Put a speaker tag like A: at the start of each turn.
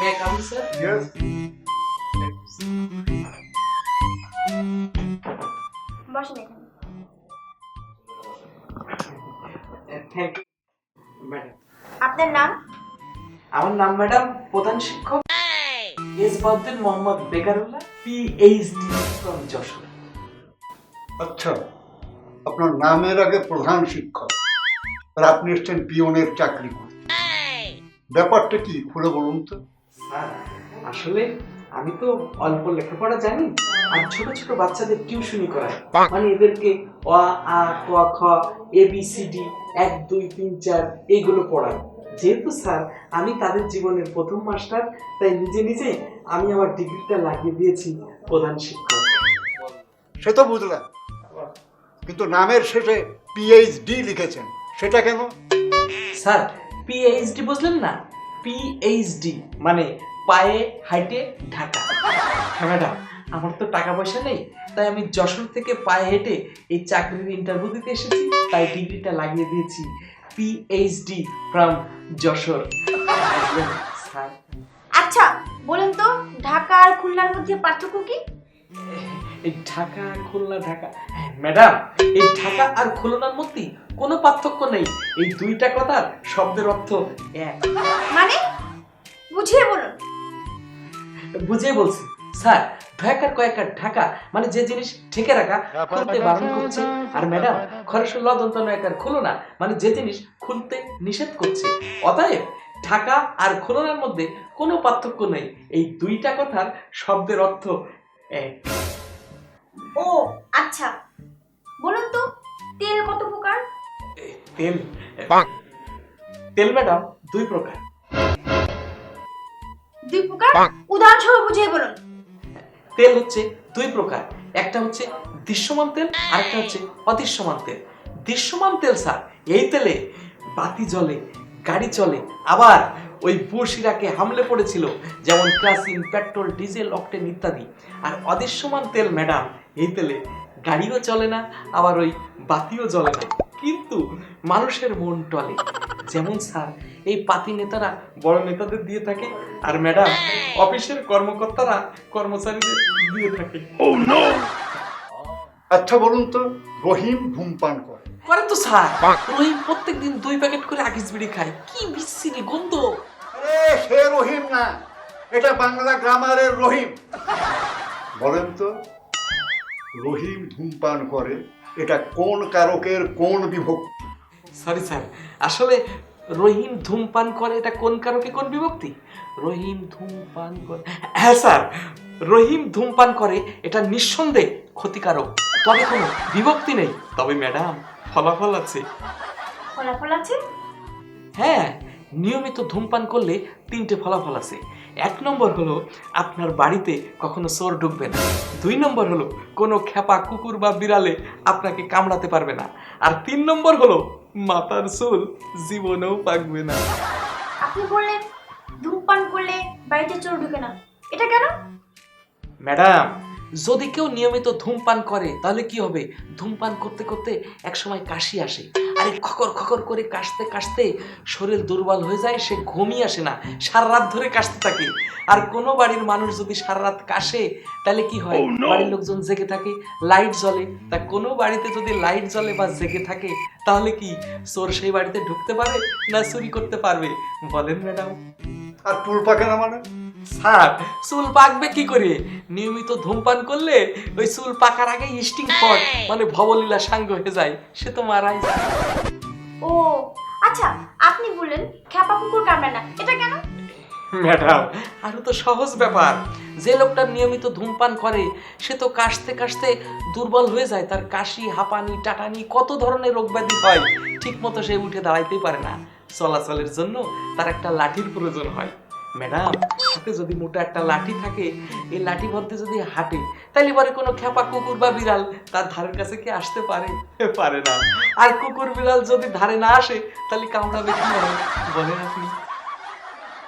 A: মে come sir
B: Yes.
C: বসেন এখানে
A: thank you madam
C: আপনার নাম?
A: আমার নাম ম্যাডাম প্রধান শিক্ষক। Isbauddin Mohammad Bekarullah PhD from Jessore.
B: আচ্ছা আপনার নামের আগে প্রধান শিক্ষক আর আপনি এসছেন পিয়নের চাকরি করতে। ব্যাপারটা কি খুলে বলুন তো।
A: স্যার আসলে আমি তো অল্প লেখাপড়া জানি আর ছোট ছোট বাচ্চাদের টিউশনি করাই। মানে এদেরকে অ আ ক খ এ বি সি ডি এক দুই তিন চার এইগুলো পড়াই। যেহেতু স্যার আমি তাদের জীবনের প্রথম মাস্টার তাই নিজে নিজে আমি আমার ডিগ্রিটা লাগিয়ে দিয়েছি প্রধান শিক্ষক।
B: সে তো বুঝলাম। কিন্তু নামের শেষে পিএইচডি লিখেছেন সেটা কেন?
A: স্যার পিএইচডি বুঝলেন না? পিএইচডি মানে পায়ে হাইটে ঢাকা। হ্যাঁ ম্যাডাম আমার তো টাকা পয়সা নেই তাই আমি যশোর থেকে পায়ে হেঁটে এই চাকরির ইন্টারভিউ দিতে এসেছি তাই ডিগ্রিটা লাগিয়ে দিয়েছি পিএইচডি ফ্রম যশোর।
C: আচ্ছা বলুন তো ঢাকা আর খুলনার মধ্যে পার্থক্য কি?
A: এই ঢাকা খুলনা ঢাকা ম্যাডাম এই ঢাকা আর খুলনার মধ্যে কোনো পার্থক্য নেই। এই দুইটা কথার শব্দের অর্থ এক।
C: মানে? বুঝিয়ে বলুন।
A: বুঝিয়ে বলছি। স্যার ঢাকার কয়েকার ঢাকা মানে যে জিনিস ঠেকে রাখা খুলতে বারণ করছে। আর ম্যাডাম খরচ লদন্ত নয়কার খুলো না মানে যে জিনিস খুলতে নিষেধ করছে। অতএব ঢাকা আর খুলনার মধ্যে কোনো পার্থক্য নেই। এই দুইটা কথার শব্দের অর্থ এক।
C: ও আচ্ছা। বলুন তো তেল কত প্রকার?
A: তেল। তেল ম্যাডাম দুই প্রকার।
C: দুই প্রকার? উদাহরণস্বরূপ বুঝিয়ে বলুন।
A: তেল হচ্ছে দুই প্রকার। একটা হচ্ছে দৃশ্যমান তেল আর একটা হচ্ছে অদৃশ্যমান তেল। দৃশ্যমান তেল স্যার এই তেলে বাতি জ্বলে গাড়ি চলে। আবার ওই বুশিরাকে হামলে পড়েছিল যেমন ক্রাসিন পেট্রোল ডিজেল অকটেন ইত্যাদি। আর অদৃশ্যমান তেল ম্যাডাম এই তেলে গাড়িও চলে না আবার ওই বাতিও জ্বলে না। কিন্তু মানুষের মন টলে। যেমন স্যার এই পাতি নেতারা বড় নেতাদের দিয়ে থাকে আর ম্যাডাম অফিসের কর্মকর্তারা কর্মচারীদের দিয়ে থাকে।
B: আচ্ছা বলুন তো রহিম ধূমপান করে।
A: করে তো স্যার। রহিম প্রত্যেকদিন দুই প্যাকেট করে আকিস বিড়ি খায়। কি বিচ্ছিরি গন্ধ।
B: আরে সে রহিম না এটা বাংলা গ্রামারের রহিম। বলেন তো রহিম ধূমপান করে এটা কোন কারকের কোন বিভক্তি?
A: সরি স্যার আসলে রহিম ধূমপান করে এটা কোন কারকে কোন বিভক্তি? রহিম ধূমপান করে। হ্যাঁ স্যার রহিম ধূমপান করে এটা নিঃসন্দেহে ক্ষতিকারক। তবে কোনো বিভক্তি নেই। তবে ম্যাডাম ফলাফল আছে।
C: ফলাফল আছে?
A: হ্যাঁ নিয়মিত ধূমপান করলে তিনটে ফলাফল আছে। এক নম্বর হলো আপনার বাড়িতে কখনো চোর ঢুকবে না। দুই নম্বর হলো কোনো খেপা কুকুর বা বিড়ালে আপনাকে কামড়াতে পারবে না। আর তিন নম্বর হলো মাথার চুল জীবনেও পাকবে না।
C: আপনি বললেন ধূমপান করলে বাড়িতে চোর ঢুকে না। এটা কেন?
A: ম্যাডাম যদি কেউ নিয়মিত ধূমপান করে তাহলে কি হবে? ধূমপান করতে করতে একসময় কাশি আসে। আরে খকর খকর করে কাশতে কাশতে শরীর দুর্বল হয়ে যায় সে ঘুমিয়ে আসে না। সারা রাত ধরে কাশতে থাকে। আর কোনো বাড়ির মানুষ যদি সারা রাত কাশে তাহলে কি হয়? বাড়ির লোকজন জেগে থাকে লাইট জ্বলে। তা কোনো বাড়িতে যদি লাইট জ্বলে বা জেগে থাকে তাহলে কি চোর সেই বাড়িতে ঢুকতে পারে না চুরি করতে পারবে? বলেন ম্যাডাম।
B: আর চুল পাকে না মানে?
A: স্যার চুল পাকবে কি করে? নিয়মিত ধূমপান করলে ওই চুল পাকার আগে স্টিং পট মানে ভবলীলা সাঙ্গ হয়ে যায়। সে তো মারাই যায়।
C: ও আচ্ছা আপনি বললেন খ্যাপা কুকুর কামড়ে না। এটা কেন?
A: ম্যাডাম আরও তো সহজ ব্যাপার। যে লোকটা নিয়মিত ধূমপান করে সে তো কাশতে কাশতে দুর্বল হয়ে যায়। তার কাশি হাঁপানি টাটানি কত ধরনের রোগ ব্যাধি হয় ঠিক মতো সে উঠে দাঁড়াইতেই পারে না। চলাচলের জন্য তার একটা লাঠির প্রয়োজন হয়। ম্যাডাম, হাতে যদি মোটা একটা লাঠি থাকে, এই লাঠি মধ্যে যদি হাঁটে তাহলে পরে কোনো খেপা কুকুর বা বিড়াল তার ধারের কাছে কি আসতে পারে? পারে না। আর কুকুর বিড়াল যদি ধারে না আসে তাহলে কামড়াবে কি বলেন আপনি।